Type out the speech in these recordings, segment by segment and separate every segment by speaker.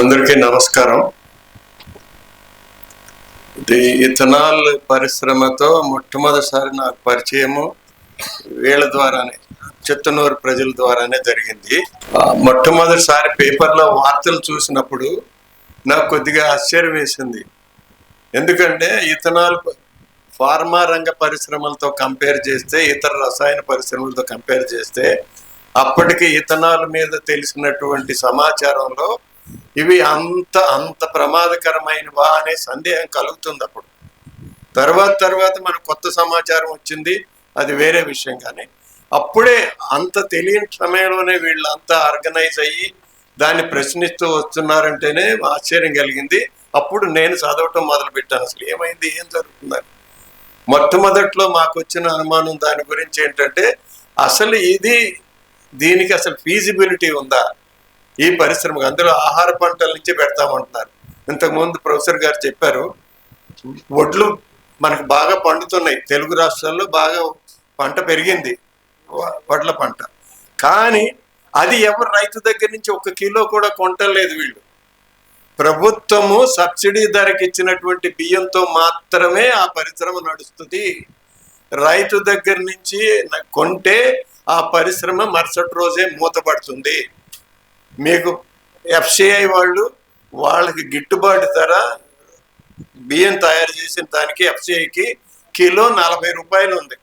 Speaker 1: అందరికీ నమస్కారం. ఇది ఇథనాల్ పరిశ్రమతో మొట్టమొదటిసారి నాకు పరిచయము వీళ్ళ ద్వారానే చిత్తనూరు ప్రజల ద్వారానే జరిగింది. మొట్టమొదటిసారి పేపర్లో వార్తలు చూసినప్పుడు నాకు కొద్దిగా ఆశ్చర్యం వేసింది. ఎందుకంటే ఇథనాల్ ఫార్మా రంగ పరిశ్రమలతో కంపేర్ చేస్తే ఇతర రసాయన పరిశ్రమలతో కంపేర్ చేస్తే అప్పటికి ఇథనాల్ మీద తెలిసినటువంటి సమాచారంలో ఇవి అంత అంత ప్రమాదకరమైనవా అనే సందేహం కలుగుతుంది అప్పుడు తర్వాత తర్వాత మనకు కొత్త సమాచారం వచ్చింది అది వేరే విషయం కానీ. అప్పుడే అంత తెలియని సమయంలోనే వీళ్ళంతా ఆర్గనైజ్ అయ్యి దాన్ని ప్రశ్నిస్తూ వస్తున్నారంటేనే ఆశ్చర్యం కలిగింది. అప్పుడు నేను చదవటం మొదలుపెట్టాను. అసలు ఏమైంది? ఏం జరుగుతుందని. మొట్టమొదట్లో మాకు వచ్చిన అనుమానం దాని గురించి ఏంటంటే అసలు ఇది దీనికి అసలు ఫీజిబిలిటీ ఉందా? ఈ పరిశ్రమకు అందులో ఆహార పంటల నుంచి పెడతామంటున్నారు. ఇంతకుముందు ప్రొఫెసర్ గారు చెప్పారు వడ్లు మనకు బాగా పండుతున్నాయి. తెలుగు రాష్ట్రాల్లో బాగా పంట పెరిగింది వడ్ల పంట. కానీ అది ఎవరు రైతు దగ్గర నుంచి ఒక కిలో కూడా కొంటలేదు వీళ్ళు. ప్రభుత్వము సబ్సిడీ ధరకి ఇచ్చినటువంటి బియ్యంతో మాత్రమే ఆ పరిశ్రమ నడుస్తుంది. రైతు దగ్గర నుంచి కొంటే ఆ పరిశ్రమ మరుసటి రోజే మూతపడుతుంది. మీకు ఎఫ్సిఐ వాళ్ళు వాళ్ళకి గిట్టుబాటు ధర బియ్యం తయారు చేసిన దానికి ఎఫ్సిఐకి కిలో నలభై రూపాయలు ఉంది.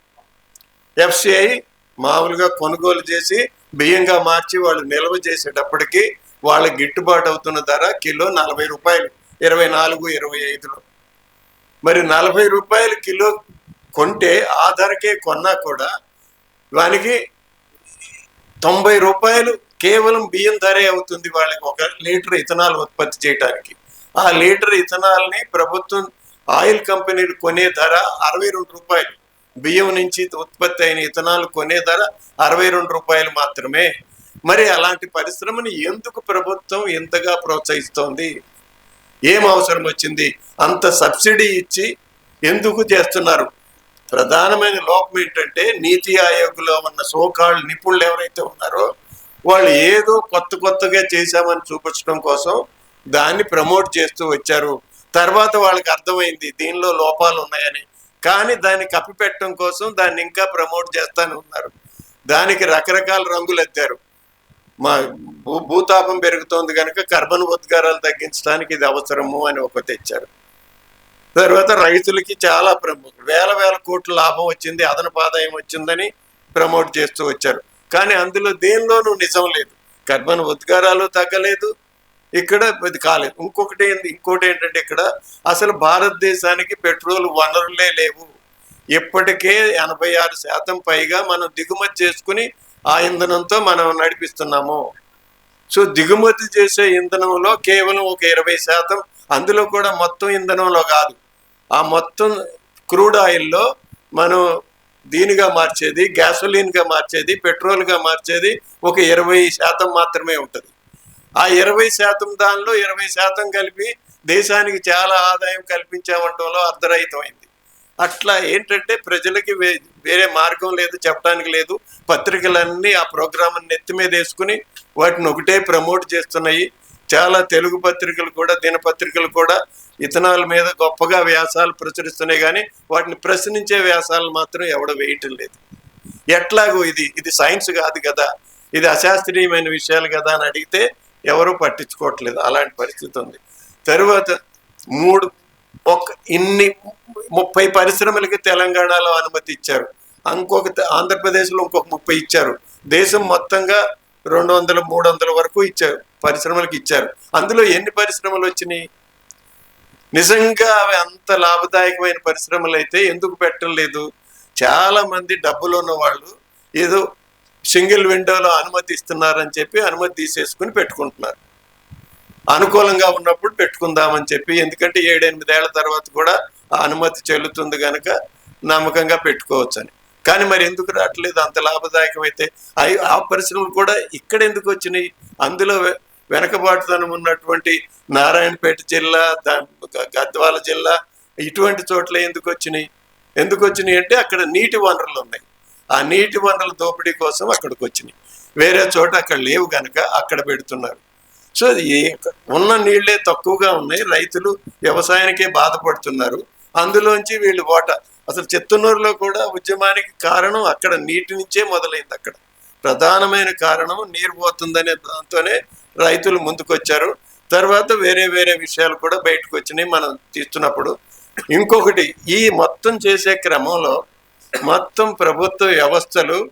Speaker 1: ఎఫ్సిఐ మామూలుగా కొనుగోలు చేసి బియ్యంగా మార్చి వాళ్ళు నిల్వ చేసేటప్పటికి వాళ్ళకి గిట్టుబాటు అవుతున్న ధర కిలో నలభై రూపాయలు ఇరవై నాలుగు ఇరవై ఐదులో. మరి నలభై రూపాయలు కిలో కొంటే ఆ ధరకే కొన్నా కూడా వానికి తొంభై రూపాయలు కేవలం బియ్యం ధరే అవుతుంది వాళ్ళకి ఒక లీటర్ ఇథనాల్ ఉత్పత్తి చేయడానికి ఆ లీటర్ ఇథనాల్ని ప్రభుత్వం ఆయిల్ కంపెనీలు కొనే ధర అరవై రెండు రూపాయలు. బియ్యం నుంచి ఉత్పత్తి అయిన ఇథనాల్ కొనే ధర అరవై రెండు రూపాయలు మాత్రమే. మరి అలాంటి పరిశ్రమని ఎందుకు ప్రభుత్వం ఇంతగా ప్రోత్సహిస్తోంది? ఏం అవసరం వచ్చింది? అంత సబ్సిడీ ఇచ్చి ఎందుకు చేస్తున్నారు? ప్రధానమైన లోపం ఏంటంటే నీతి ఆయోగ్లో ఉన్న సోకాళ్ళు నిపుణులు ఎవరైతే ఉన్నారో వాళ్ళు ఏదో కొత్త కొత్తగా చేశామని చూపించడం కోసం దాన్ని ప్రమోట్ చేస్తూ వచ్చారు. తర్వాత వాళ్ళకి అర్థమైంది దీనిలో లోపాలు ఉన్నాయని. కానీ దాన్ని కప్పిపెట్టడం కోసం దాన్ని ఇంకా ప్రమోట్ చేస్తానే ఉన్నారు. దానికి రకరకాల రంగులు ఎత్తారు. మా భూ భూతాపం పెరుగుతోంది కనుక కర్బన ఉద్గారాలు తగ్గించడానికి ఇది అవసరము అని ఒక తెచ్చారు. తర్వాత రైతులకి చాలా ప్రముఖ వేల వేల కోట్ల లాభం వచ్చింది అదనపు ఆదాయం వచ్చిందని ప్రమోట్ చేస్తూ వచ్చారు. కానీ అందులో దేనిలోనూ నిజం లేదు. కర్మను ఉద్గారాలు తగ్గలేదు. ఇక్కడ ఇది కాలేదు. ఇంకొకటి ఏంది? ఇంకోటి ఏంటంటే ఇక్కడ అసలు భారతదేశానికి పెట్రోల్ వనరులే లేవు. ఇప్పటికే ఎనభై ఆరు శాతం పైగా మనం దిగుమతి చేసుకుని ఆ ఇంధనంతో మనం నడిపిస్తున్నాము. సో దిగుమతి చేసే ఇంధనంలో కేవలం ఒక ఇరవై శాతం. అందులో కూడా మొత్తం ఇంధనంలో కాదు. ఆ మొత్తం క్రూడ్ ఆయిల్లో మనం దీనిగా మార్చేది గ్యాసోలిన్గా మార్చేది పెట్రోల్గా మార్చేది ఒక ఇరవై శాతం మాత్రమే ఉంటుంది. ఆ ఇరవై శాతం దానిలో ఇరవై శాతం కలిపి దేశానికి చాలా ఆదాయం కల్పించామంటంలో అర్ధరహితమైంది. అట్లా ఏంటంటే ప్రజలకి వే- వేరే మార్గం లేదు చెప్పడానికి లేదు. పత్రికలన్నీ ఆ ప్రోగ్రామ్ నెత్తి మీద వేసుకుని వాటిని ఒకటే ప్రమోట్ చేస్తున్నాయి. చాలా తెలుగు పత్రికలు కూడా దినపత్రికలు కూడా ఇథనాల్ మీద గొప్పగా వ్యాసాలు ప్రచురిస్తున్నాయి కానీ వాటిని ప్రశ్నించే వ్యాసాలు మాత్రం ఎవడ వేయటం లేదు. ఎట్లాగో ఇది ఇది సైన్స్ కాదు కదా ఇది అశాస్త్రీయమైన విషయాలు కదా అని అడిగితే ఎవరూ పట్టించుకోవట్లేదు. అలాంటి పరిస్థితి ఉంది. తరువాత మూడు ఒక ఇన్ని ముప్పై పరిశ్రమలకి తెలంగాణలో అనుమతి ఇచ్చారు. ఇంకొక ఆంధ్రప్రదేశ్లో ఇంకొక ముప్పై ఇచ్చారు. దేశం మొత్తంగా రెండు వందల మూడు వందల వరకు ఇచ్చారు పరిశ్రమలకు ఇచ్చారు. అందులో ఎన్ని పరిశ్రమలు వచ్చినాయి? నిజంగా అవి అంత లాభదాయకమైన పరిశ్రమలు అయితే ఎందుకు పెట్టలేదు? చాలా మంది డబ్బులు ఉన్న వాళ్ళు ఏదో సింగిల్ విండోలో అనుమతి ఇస్తున్నారని చెప్పి అనుమతి తీసేసుకుని పెట్టుకుంటున్నారు. అనుకూలంగా ఉన్నప్పుడు పెట్టుకుందామని చెప్పి ఎందుకంటే ఏడెనిమిదేళ్ళ తర్వాత కూడా ఆ అనుమతి చెల్లుతుంది కనుక నమ్మకంగా పెట్టుకోవచ్చని. కానీ మరి ఎందుకు రావట్లేదు? అంత లాభదాయకమైతే? అవి ఆ పరిశ్రమలు కూడా ఇక్కడ ఎందుకు వచ్చినాయి? అందులో వెనకబాటుతనం ఉన్నటువంటి నారాయణపేట జిల్లా గద్వాల జిల్లా ఇటువంటి చోట్ల ఎందుకు వచ్చినాయి? ఎందుకు వచ్చినాయి అంటే అక్కడ నీటి వనరులు ఉన్నాయి. ఆ నీటి వనరుల దోపిడీ కోసం అక్కడికి వచ్చినాయి. వేరే చోట అక్కడ లేవు గనక అక్కడ పెడుతున్నారు. సో ఉన్న నీళ్ళే తక్కువగా ఉన్నాయి. రైతులు వ్యవసాయానికే బాధపడుతున్నారు. అందులోంచి వీళ్ళు ఓట అసలు చెత్తనూరులో కూడా ఉద్యమానికి కారణం అక్కడ నీటి నుంచే మొదలైంది అక్కడ. ప్రధానమైన కారణం నీరు పోతుందనే దాంతోనే రైతులు ముందుకొచ్చారు. తర్వాత వేరే వేరే విషయాలు కూడా బయటకు వచ్చినాయి మనం తీస్తున్నప్పుడు. ఇంకొకటి ఈ మొత్తం చేసే క్రమంలో మొత్తం ప్రభుత్వ వ్యవస్థలు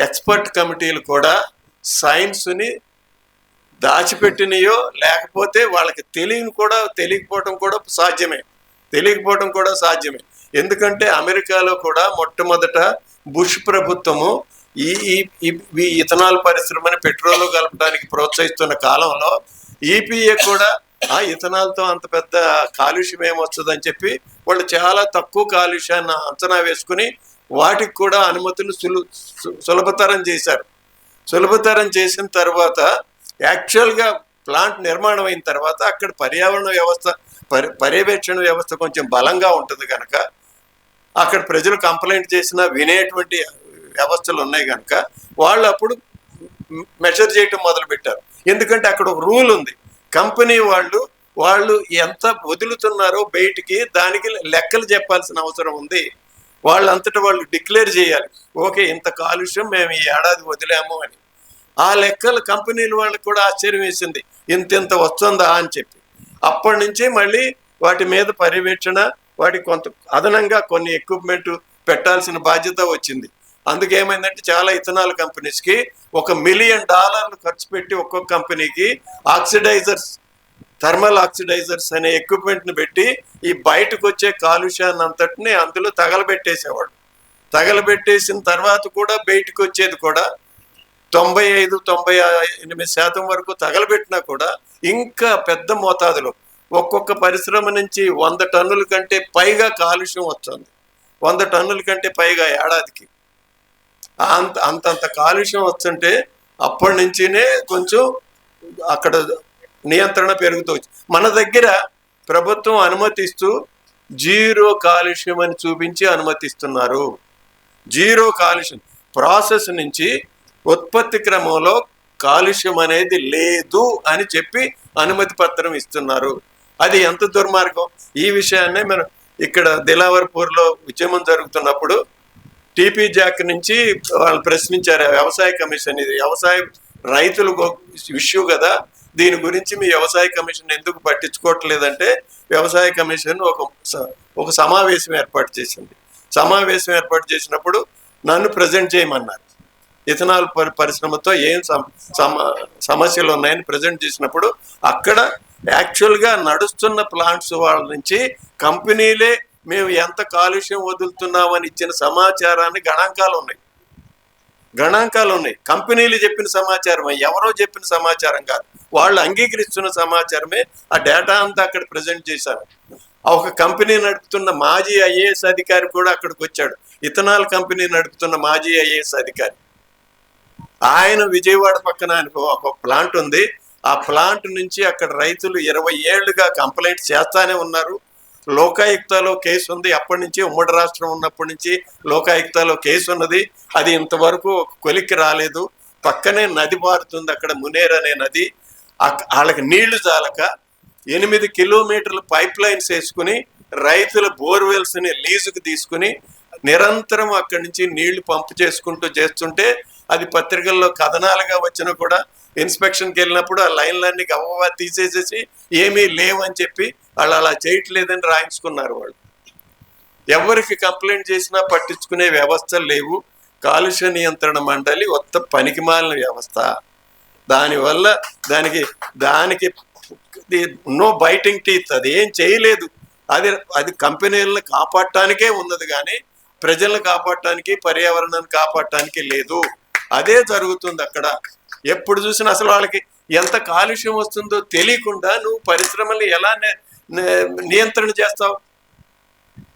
Speaker 1: ఎక్స్పర్ట్ కమిటీలు కూడా సైన్స్ని దాచిపెట్టినయో లేకపోతే వాళ్ళకి తెలియని కూడా తెలియకపోవడం కూడా సాధ్యమే. తెలియకపోవడం కూడా సాధ్యమే. ఎందుకంటే అమెరికాలో కూడా మొట్టమొదట బుష్ ప్రభుత్వము ఈ ఈ- ఇథనాల్ పరిశ్రమని పెట్రోల్ కలపడానికి ప్రోత్సహిస్తున్న కాలంలో ఈపీఏ కూడా ఆ ఇథనాల్తో అంత పెద్ద కాలుష్యం ఏమొస్తుందని చెప్పి వాళ్ళు చాలా తక్కువ కాలుష్యాన్ని అంచనా వేసుకుని వాటికి కూడా అనుమతులు సులు సు- సులభతరం చేశారు. సులభతరం చేసిన తర్వాత యాక్చువల్గా ప్లాంట్ నిర్మాణం అయిన తర్వాత అక్కడ పర్యావరణ వ్యవస్థ పరి పర్యవేక్షణ వ్యవస్థ కొంచెం బలంగా ఉంటుంది కనుక అక్కడ ప్రజలు కంప్లైంట్ చేసినా వినేటువంటి వ్యవస్థలు ఉన్నాయి కనుక వాళ్ళు అప్పుడు మెషర్ చేయటం మొదలు పెట్టారు ఎందుకంటే అక్కడ ఒక రూల్ ఉంది. కంపెనీ వాళ్ళు వాళ్ళు ఎంత వదులుతున్నారో బయటికి దానికి లెక్కలు చెప్పాల్సిన అవసరం ఉంది. వాళ్ళంతటా వాళ్ళు డిక్లేర్ చేయాలి. ఓకే ఇంత కాలుష్యం మేము ఈ ఏడాది వదిలాము అని. ఆ లెక్కలు కంపెనీల వాళ్ళకి కూడా ఆశ్చర్యం వేసింది. ఇంత ఇంత వస్తుందా అని చెప్పి. అప్పటి నుంచి మళ్ళీ వాటి మీద పర్యవేక్షణ వాటి కొంత అదనంగా కొన్ని ఎక్విప్మెంట్ పెట్టాల్సిన బాధ్యత వచ్చింది. అందుకేమైందంటే చాలా ఇథనాల్ కంపెనీస్కి ఒక మిలియన్ డాలర్లు ఖర్చు పెట్టి ఒక్కొక్క కంపెనీకి ఆక్సిడైజర్స్ థర్మల్ ఆక్సిడైజర్స్ అనే ఎక్విప్మెంట్ని పెట్టి ఈ బయటకు వచ్చే కాలుష్యాన్ని అంతటిని అందులో తగలబెట్టేసేవాడు తగలబెట్టేసిన తర్వాత కూడా బయటకు వచ్చేది కూడా తొంభై ఐదు తొంభై ఎనిమిది శాతం వరకు తగలబెట్టినా కూడా ఇంకా పెద్ద మోతాదులో ఒక్కొక్క పరిశ్రమ నుంచి వంద టన్నుల కంటే పైగా కాలుష్యం వస్తుంది. వంద టన్నుల కంటే పైగా ఏడాదికి. అంత అంతంత కాలుష్యం వస్తుంటే అప్పటి నుంచినే కొంచెం అక్కడ నియంత్రణ పెరుగుతూ మన దగ్గర ప్రభుత్వం అనుమతిస్తూ జీరో కాలుష్యం అని చూపించి అనుమతిస్తున్నారు. జీరో కాలుష్యం ప్రాసెస్ నుంచి ఉత్పత్తి క్రమంలో కాలుష్యం అనేది లేదు అని చెప్పి అనుమతి పత్రం ఇస్తున్నారు. అది ఎంత దుర్మార్గం? ఈ విషయాన్నే మనం ఇక్కడ దిలావర్పూర్లో ఉద్యమం జరుగుతున్నప్పుడు టీపీ జాక్ నుంచి వాళ్ళు ప్రశ్నించారు. వ్యవసాయ కమిషన్ ఇది. వ్యవసాయ రైతులు ఇష్యూ కదా. దీని గురించి మీ వ్యవసాయ కమిషన్ ఎందుకు పట్టించుకోవట్లేదంటే వ్యవసాయ కమిషన్ ఒక స- ఒక సమావేశం ఏర్పాటు చేసింది. సమావేశం ఏర్పాటు చేసినప్పుడు నన్ను ప్రజెంట్ చేయమన్నారు. ఇథనాల్ పరి పరిశ్రమతో ఏం సమ- సమస్యలు ఉన్నాయని ప్రజెంట్ చేసినప్పుడు అక్కడ యాక్చువల్గా నడుస్తున్న ప్లాంట్స్ వాళ్ళ నుంచి కంపెనీలే మేము ఎంత కాలుష్యం వదులుతున్నామని ఇచ్చిన సమాచారాన్ని గణాంకాలు ఉన్నాయి గణాంకాలు ఉన్నాయి కంపెనీలు చెప్పిన సమాచారం ఎవరో చెప్పిన సమాచారం కాదు. వాళ్ళు అంగీకరిస్తున్న సమాచారమే ఆ డేటా అంతా అక్కడ ప్రజెంట్ చేశారు. ఒక కంపెనీ నడుపుతున్న మాజీ ఐఏఎస్ అధికారి కూడా అక్కడికి వచ్చాడు. ఇథనాల్ కంపెనీ నడుపుతున్న మాజీ ఐఏఎస్ అధికారి. ఆయన విజయవాడ పక్కన ఆయనకు ఒక ప్లాంట్ ఉంది. ఆ ప్లాంట్ నుంచి అక్కడ రైతులు ఇరవై ఏళ్ళుగా కంప్లైంట్ చేస్తానే ఉన్నారు. లోకాయుక్తలో కేసు ఉంది. అప్పటి నుంచి ఉమ్మడి రాష్ట్రం ఉన్నప్పటి నుంచి లోకాయుక్తలో కేసు ఉన్నది. అది ఇంతవరకు కొలిక్కి రాలేదు. పక్కనే నది పారుతుంది అక్కడ మునేర్ అనే నది. వాళ్ళకి నీళ్ళు చాలక ఎనిమిది కిలోమీటర్ల పైప్ లైన్స్ వేసుకుని రైతుల బోర్వెల్స్ని లీజుకు తీసుకుని నిరంతరం అక్కడి నుంచి నీళ్ళు పంపు చేసుకుంటూ చేస్తుంటే అది పత్రికల్లో కథనాలుగా వచ్చినా కూడా ఇన్స్పెక్షన్కి వెళ్ళినప్పుడు ఆ లైన్లన్నీ గవ్వగా తీసేసేసి ఏమీ లేవని చెప్పి వాళ్ళు అలా చేయట్లేదని రాయించుకున్నారు వాళ్ళు. ఎవరికి కంప్లైంట్ చేసినా పట్టించుకునే వ్యవస్థలు లేవు. కాలుష్య నియంత్రణ మండలి కొత్త పనికిమాలిన వ్యవస్థ. దానివల్ల దానికి దానికి నో బైటింగ్ టీత్. అది ఏం చేయలేదు. అది అది కంపెనీలను కాపాడటానికే ఉన్నది కానీ ప్రజలను కాపాడటానికి పర్యావరణాన్ని కాపాడటానికి లేదు. అదే జరుగుతుంది అక్కడ. ఎప్పుడు చూసినా అసలు వాళ్ళకి ఎంత కాలుష్యం వస్తుందో తెలియకుండా నువ్వు పరిశ్రమల్ని ఎలా నియంత్రణ చేస్తావు?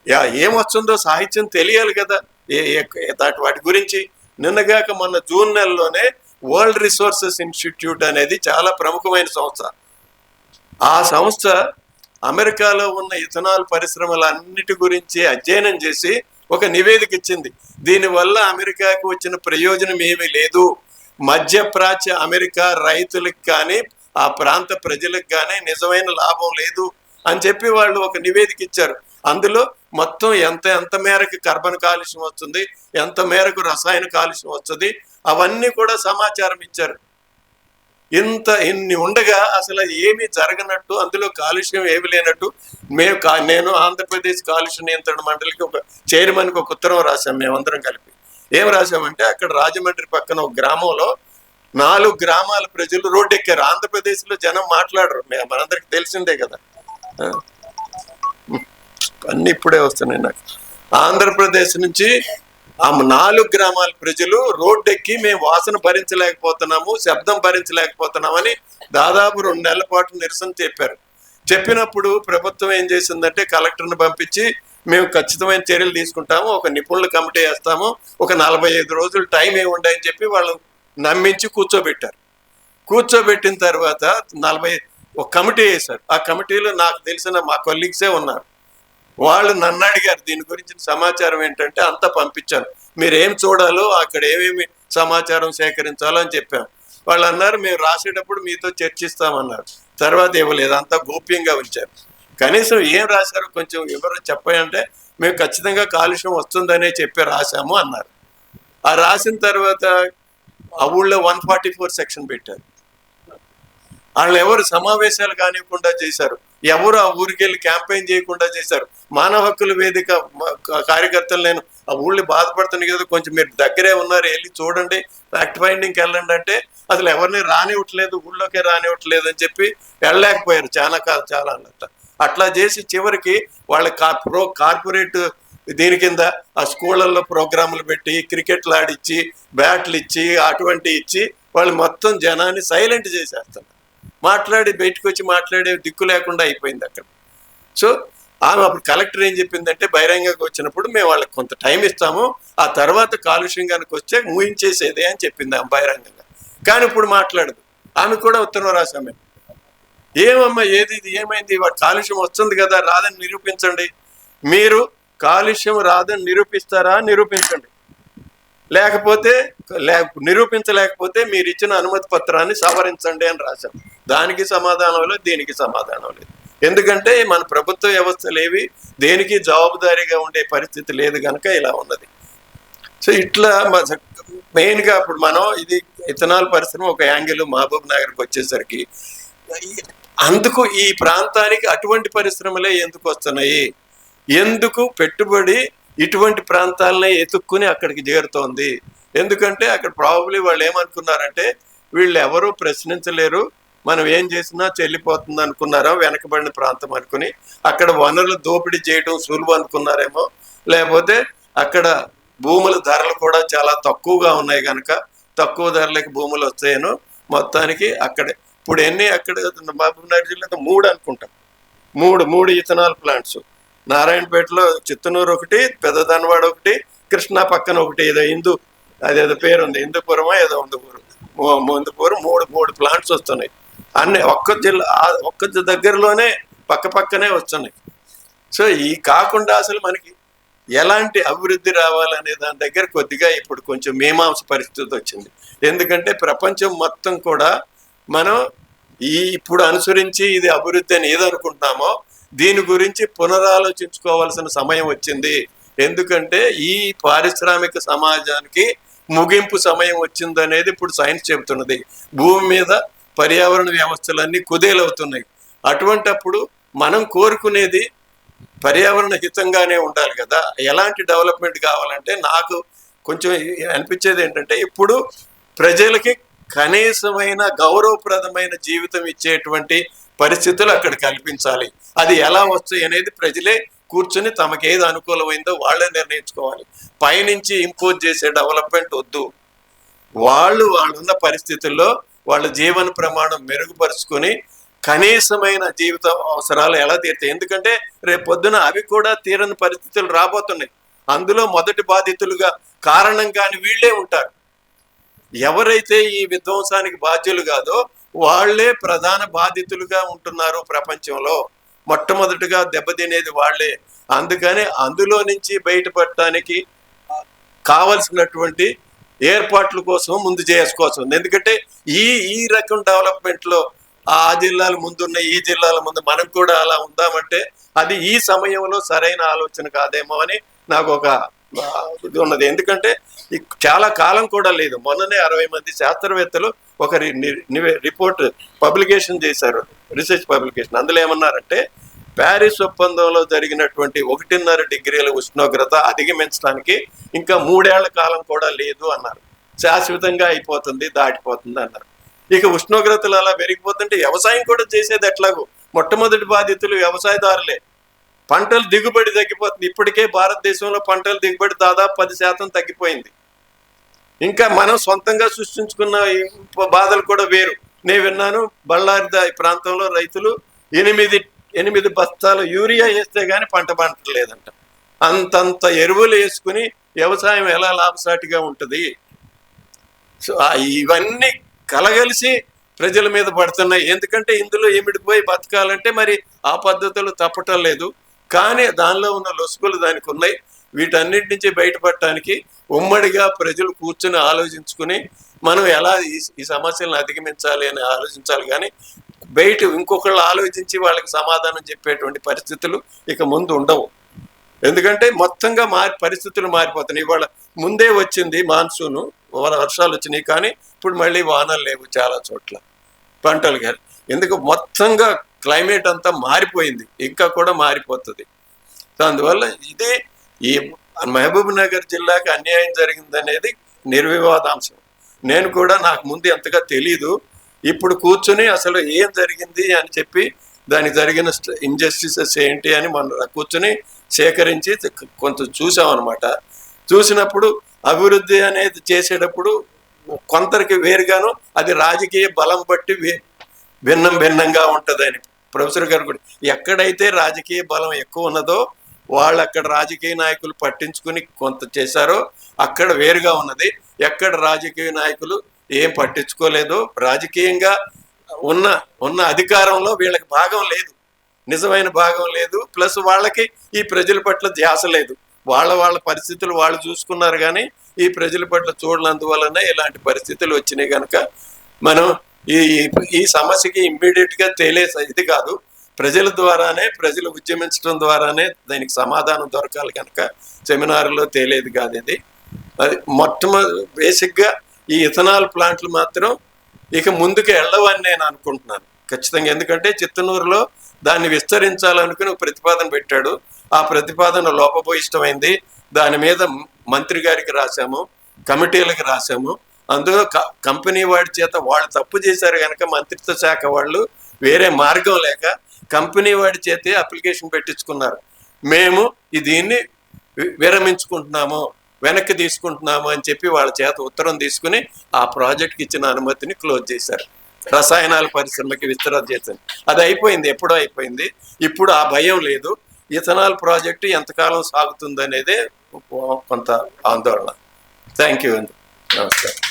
Speaker 1: యా ఏమొస్తుందో సాహిత్యం తెలియాలి కదా. ఏ దాటి వాటి గురించి. నిన్నగాక మొన్న జూన్ నెలలోనే వరల్డ్ రిసోర్సెస్ ఇన్స్టిట్యూట్ అనేది చాలా ప్రముఖమైన సంస్థ. ఆ సంస్థ అమెరికాలో ఉన్న ఇథనాల్ పరిశ్రమలన్నిటి గురించి అధ్యయనం చేసి ఒక నివేదిక ఇచ్చింది. దీనివల్ల అమెరికాకు వచ్చిన ప్రయోజనం ఏమీ లేదు. మధ్యప్రాచ్య అమెరికా రైతులకు కానీ ఆ ప్రాంత ప్రజలకు కానీ నిజమైన లాభం లేదు అని చెప్పి వాళ్ళు ఒక నివేదిక ఇచ్చారు. అందులో మొత్తం ఎంత ఎంత మేరకు కర్బన కాలుష్యం వస్తుంది ఎంత మేరకు రసాయన కాలుష్యం వస్తుంది అవన్నీ కూడా సమాచారం ఇచ్చారు. ఇంత ఇన్ని ఉండగా అసలు ఏమీ జరగనట్టు అందులో కాలుష్యం ఏమి లేనట్టు మేము కా- నేను ఆంధ్రప్రదేశ్ కాలుష్య నియంత్రణ మండలికి ఒక చైర్మన్కి ఒక ఉత్తరం రాశాం మేమందరం కలిపి. ఏం రాశామంటే అక్కడ రాజమండ్రి పక్కన ఒక గ్రామంలో నాలుగు గ్రామాల ప్రజలు రోడ్డు ఎక్కారు ఆంధ్రప్రదేశ్లో జనం మాట్లాడరు. మే- మనందరికి తెలిసిందే కదా. అన్నీ అన్ని ఇప్పుడే వస్తున్నాయి నాకు. ఆంధ్రప్రదేశ్ నుంచి ఆ నాలుగు గ్రామాల ప్రజలు రోడ్డు ఎక్కి మేము వాసన భరించలేకపోతున్నాము శబ్దం భరించలేకపోతున్నామని దాదాపు రెండు నెలల పాటు నిరసన చెప్పారు. చెప్పినప్పుడు ప్రభుత్వం ఏం చేసిందంటే కలెక్టర్ని పంపించి మేము ఖచ్చితమైన చర్యలు తీసుకుంటాము ఒక నిపుణుల కమిటీ వేస్తాము ఒక నలభై ఐదు రోజులు టైం ఏముండే అని చెప్పి వాళ్ళు నమ్మించి కూర్చోబెట్టారు. కూర్చోబెట్టిన తర్వాత నలభై ఒక కమిటీ వేశారు. ఆ కమిటీలో నాకు తెలిసిన మా కొలీగ్సే ఉన్నారు. వాళ్ళు నన్ను అడిగారు దీని గురించిన సమాచారం ఏంటంటే అంతా పంపించాను. మీరు ఏం చూడాలో అక్కడ ఏమేమి సమాచారం సేకరించాలో అని చెప్పాను. వాళ్ళు అన్నారు మేము రాసేటప్పుడు మీతో చర్చిస్తామన్నారు. తర్వాత ఇవ్వలేదు అంతా గోప్యంగా ఉంచారు. కనీసం ఏం రాశారో కొంచెం వివరం చెప్పాయంటే మేము ఖచ్చితంగా కాలుష్యం వస్తుందనే చెప్పి రాశాము అన్నారు. ఆ రాసిన తర్వాత ఆ ఊళ్ళో వన్ ఫార్టీ ఫోర్ సెక్షన్ పెట్టారు. వాళ్ళు ఎవరు సమావేశాలు కానివ్వకుండా చేశారు. ఎవరు ఆ ఊరికి వెళ్ళి క్యాంపెయిన్ చేయకుండా చేశారు. మానవ హక్కుల వేదిక కార్యకర్తలు నేను ఆ ఊళ్ళో బాధపడుతున్నాయి కదా కొంచెం మీరు దగ్గరే ఉన్నారు వెళ్ళి చూడండి ఫ్యాక్ట్ ఫైండింగ్కి వెళ్ళండి అంటే అసలు ఎవరిని రానివ్వట్లేదు ఊళ్ళోకే రానివ్వట్లేదు అని చెప్పి వెళ్ళలేకపోయారు చాలా కాదు చాలా అన్నట్టు. అట్లా చేసి చివరికి వాళ్ళ కా ప్రో కార్పొరేట్ దీని కింద ఆ స్కూళ్ళల్లో ప్రోగ్రాములు పెట్టి క్రికెట్లు ఆడిచ్చి బ్యాట్లు ఇచ్చి అటువంటి ఇచ్చి వాళ్ళు మొత్తం జనాన్ని సైలెంట్ చేసేస్తారు. మాట్లాడి బయటకు వచ్చి మాట్లాడే దిక్కు లేకుండా అయిపోయింది అక్కడ. సో ఆమె అప్పుడు కలెక్టర్ ఏం చెప్పిందంటే బహిరంగంగా వచ్చినప్పుడు మేము వాళ్ళకి కొంత టైం ఇస్తాము ఆ తర్వాత కాలుష్యం కనుక వస్తే ముయించేసేదే అని చెప్పింది ఆమె బహిరంగంగా. కానీ ఇప్పుడు మాట్లాడదు. ఆమె కూడా ఉత్తరం రాసామే ఏమమ్మా ఏది ఇది? ఏమైంది? వాడు కాలుష్యం వస్తుంది కదా రాదని నిరూపించండి. మీరు కాలుష్యం రాదని నిరూపిస్తారా? నిరూపించండి. లేకపోతే లే నిరూపించలేకపోతే మీరు ఇచ్చిన అనుమతి పత్రాన్ని సవరించండి అని రాశాం దానికి సమాధానం లేదు దీనికి సమాధానం లేదు. ఎందుకంటే మన ప్రభుత్వ వ్యవస్థలు ఏవి దేనికి జవాబుదారీగా ఉండే పరిస్థితి లేదు కనుక ఇలా ఉన్నది. సో ఇట్లా మెయిన్గా అప్పుడు మనం ఇది ఇథనాల్ పరిశ్రమ ఒక యాంగిల్ మహబూబ్ నగర్కి వచ్చేసరికి అందుకు ఈ ప్రాంతానికి అటువంటి పరిశ్రమలే ఎందుకు వస్తున్నాయి? ఎందుకు పెట్టుబడి ఇటువంటి ప్రాంతాలనే ఎతుక్కుని అక్కడికి చేరుతోంది. ఎందుకంటే అక్కడ ప్రాబబ్లీ వాళ్ళు ఏమనుకున్నారంటే వీళ్ళు ఎవరూ ప్రశ్నించలేరు. మనం ఏం చేసినా చెల్లిపోతుంది అనుకున్నారో వెనకబడిన ప్రాంతం అనుకుని. అక్కడ వనరులు దోపిడీ చేయడం సులువు అనుకున్నారేమో. లేకపోతే అక్కడ భూముల ధరలు కూడా చాలా తక్కువగా ఉన్నాయి కనుక తక్కువ ధరలకి భూములు వస్తాయను మొత్తానికి అక్కడే ఇప్పుడు ఎన్ని అక్కడ మహబూబ్నగర్ జిల్లా మూడు అనుకుంటాం. మూడు మూడు ఇథనాల్ ప్లాంట్స్. నారాయణపేటలో చిత్తనూరు ఒకటి పెద్దదనవాడ ఒకటి కృష్ణా పక్కన ఒకటి ఏదో హిందూ అదేదో పేరు ఉంది హిందూపురమా ఏదో ఉందపురం ముందుపురం మూడు మూడు ప్లాంట్స్ వస్తున్నాయి. అన్ని ఒక్క జిల్లా ఒక్క దగ్గరలోనే పక్క పక్కనే వస్తున్నాయి. సో ఈ కాకుండా అసలు మనకి ఎలాంటి అభివృద్ధి రావాలనే దాని దగ్గర కొద్దిగా ఇప్పుడు కొంచెం మీమాంస పరిస్థితి వచ్చింది. ఎందుకంటే ప్రపంచం మొత్తం కూడా మనం ఈ ఇప్పుడు అనుసరించి ఇది అభివృద్ధి అని ఏదనుకుంటున్నామో దీని గురించి పునరాలోచించుకోవాల్సిన సమయం వచ్చింది. ఎందుకంటే ఈ పారిశ్రామిక సమాజానికి ముగింపు సమయం వచ్చిందనేది ఇప్పుడు సైన్స్ చెబుతున్నది. భూమి మీద పర్యావరణ వ్యవస్థలన్నీ కుదేలవుతున్నాయి. అటువంటప్పుడు మనం కోరుకునేది పర్యావరణ హితంగానే ఉండాలి కదా. ఎలాంటి డెవలప్మెంట్ కావాలంటే నాకు కొంచెం అనిపించేది ఏంటంటే ఇప్పుడు ప్రజలకి కనీసమైన గౌరవప్రదమైన జీవితం ఇచ్చేటువంటి పరిస్థితులు అక్కడ కల్పించాలి. అది ఎలా వస్తాయి అనేది ప్రజలే కూర్చుని తమకు ఏది అనుకూలమైందో వాళ్ళే నిర్ణయించుకోవాలి. పైనుంచి ఇంపోజ్ చేసే డెవలప్మెంట్ వద్దు. వాళ్ళు వాళ్ళున్న పరిస్థితుల్లో వాళ్ళ జీవన ప్రమాణం మెరుగుపరుచుకొని కనీసమైన జీవిత అవసరాలు ఎలా తీరుతాయి? ఎందుకంటే రేపు పొద్దున అవి కూడా తీరని పరిస్థితులు రాబోతున్నాయి. అందులో మొదటి బాధితులుగా కారణం కాని వీళ్ళే ఉంటారు. ఎవరైతే ఈ విధ్వంసానికి బాధ్యులు కాదో వాళ్ళే ప్రధాన బాధితులుగా ఉంటున్నారు ప్రపంచంలో. మొట్టమొదటిగా దెబ్బతినేది వాళ్ళే. అందుకని అందులో నుంచి బయటపడటానికి కావలసినటువంటి ఏర్పాట్ల కోసం ముందు చేసుకోవచ్చు ఎందుకంటే ఈ ఈ రకం డెవలప్మెంట్లో ఆ జిల్లాల ముందున్న ఈ జిల్లాల ముందు మనం కూడా అలా ఉందామంటే అది ఈ సమయంలో సరైన ఆలోచన కాదేమో అని నాకు ఒక ఇది ఉన్నది. ఎందుకంటే చాలా కాలం కూడా లేదు. మొన్ననే అరవై మంది శాస్త్రవేత్తలు ఒక ని- రిపోర్ట్ పబ్లికేషన్ చేశారు. Research publication. అందులో ఏమన్నారంటే ప్యారిస్ ఒప్పందంలో జరిగినటువంటి ఒకటిన్నర డిగ్రీల ఉష్ణోగ్రత అధిగమించడానికి ఇంకా మూడేళ్ళ కాలం కూడా లేదు అన్నారు. శాశ్వతంగా అయిపోతుంది దాటిపోతుంది అన్నారు. ఇక ఉష్ణోగ్రతలు అలా పెరిగిపోతుంటే వ్యవసాయం కూడా చేసేది ఎట్లాగో? మొట్టమొదటి బాధితులు వ్యవసాయదారులే. పంటలు దిగుబడి తగ్గిపోతుంది. ఇప్పటికే భారతదేశంలో పంటల దిగుబడి దాదాపు పది శాతం తగ్గిపోయింది. ఇంకా మనం సొంతంగా సృష్టించుకున్న బాధలు కూడా వేరు. నేను విన్నాను బళ్ళారి ప్రాంతంలో రైతులు ఎనిమిది ఎనిమిది బస్తాలు యూరియా వేస్తే కానీ పంట పంటలేదంట. అంతంత ఎరువులు వేసుకుని వ్యవసాయం ఎలా లాభసాటిగా ఉంటుంది? సో ఇవన్నీ కలగలిసి ప్రజల మీద పడుతున్నాయి. ఎందుకంటే ఇందులో ఇమిడిపోయి బతకాలంటే మరి ఆ పద్ధతులు తప్పటం లేదు. కానీ దానిలో ఉన్న లొసుగులు దానికి ఉన్నాయి. వీటన్నిటి నుంచి బయటపడటానికి ఉమ్మడిగా ప్రజలు కూర్చొని ఆలోచించుకుని మనం ఎలా ఈ సమస్యలను అధిగమించాలి అని ఆలోచించాలి. కానీ బయట ఇంకొకళ్ళు ఆలోచించి వాళ్ళకి సమాధానం చెప్పేటువంటి పరిస్థితులు ఇక ముందు ఉండవు. ఎందుకంటే మొత్తంగా మారి పరిస్థితులు మారిపోతున్నాయి. ఇవాళ ముందే వచ్చింది మాన్సూను వర్షాలు వచ్చినాయి. కానీ ఇప్పుడు మళ్ళీ వానలు లేవు చాలా చోట్ల. పంటలు కానీ ఎందుకు మొత్తంగా క్లైమేట్ అంతా మారిపోయింది. ఇంకా కూడా మారిపోతుంది. సో అందువల్ల ఇది ఈ మహబూబ్ నగర్ జిల్లాకి అన్యాయం జరిగిందనేది నిర్వివాదాంశం. నేను కూడా నాకు ముందు ఎంతగా తెలీదు. ఇప్పుడు కూర్చుని అసలు ఏం జరిగింది అని చెప్పి దానికి జరిగిన ఇంజస్టిసెస్ ఏంటి అని మనం కూర్చుని సేకరించి కొంత చూసామన్నమాట. అనమాట చూసినప్పుడు అభివృద్ధి అనేది చేసేటప్పుడు కొందరికి వేరుగాను అది రాజకీయ బలం బట్టి భిన్నం భిన్నంగా ఉంటుందని ప్రొఫెసర్ గారు కూడా ఎక్కడైతే రాజకీయ బలం ఎక్కువ ఉన్నదో వాళ్ళు అక్కడ రాజకీయ నాయకులు పట్టించుకుని కొంత చేశారో అక్కడ వేరుగా ఉన్నది. ఎక్కడ రాజకీయ నాయకులు ఏం పట్టించుకోలేదు. రాజకీయంగా ఉన్న ఉన్న అధికారంలో వీళ్ళకి భాగం లేదు. నిజమైన భాగం లేదు. ప్లస్ వాళ్ళకి ఈ ప్రజల పట్ల ధ్యాస లేదు. వాళ్ళ వాళ్ళ పరిస్థితులు వాళ్ళు చూసుకున్నారు కానీ ఈ ప్రజల పట్ల చూడనందువలన ఇలాంటి పరిస్థితులు వచ్చినాయి కనుక మనం ఈ ఈ- సమస్యకి ఇమ్మీడియట్గా తేలే ఇది కాదు. ప్రజల ద్వారానే ప్రజలు ఉద్యమించడం ద్వారానే దానికి సమాధానం దొరకాలి కనుక సెమినార్లో తేలేదు కాదు ఇది. అది మొట్టమొదటి బేసిక్గా ఈ ఇథనాల్ ప్లాంట్లు మాత్రం ఇక ముందుకు వెళ్ళవని నేను అనుకుంటున్నాను. ఖచ్చితంగా ఎందుకంటే చిత్తనూరులో దాన్ని విస్తరించాలనుకుని ప్రతిపాదన పెట్టాడు. ఆ ప్రతిపాదన లోపభూయిష్టమైంది. దాని మీద మంత్రి గారికి రాశాము కమిటీలకు రాశాము. అందులో క- కంపెనీ వాడి చేత వాళ్ళు తప్పు చేశారు కనుక మంత్రిత్వ శాఖ వాళ్ళు వేరే మార్గం లేక కంపెనీ వాడి చేతే అప్లికేషన్ పెట్టించుకున్నారు. మేము దీన్ని విరమించుకుంటున్నాము వెనక్కి తీసుకుంటున్నాము అని చెప్పి వాళ్ళ చేత ఉత్తరం తీసుకుని ఆ ప్రాజెక్ట్కి ఇచ్చిన అనుమతిని క్లోజ్ చేశారు. రసాయనాల పరిశ్రమకి విస్తరణ చేశారు. అది అయిపోయింది ఎప్పుడో అయిపోయింది. ఇప్పుడు ఆ భయం లేదు. ఇథనాల్ ప్రాజెక్టు ఎంతకాలం సాగుతుంది అనేదే కొంత ఆందోళన. థ్యాంక్ యూ అండి. నమస్కారం.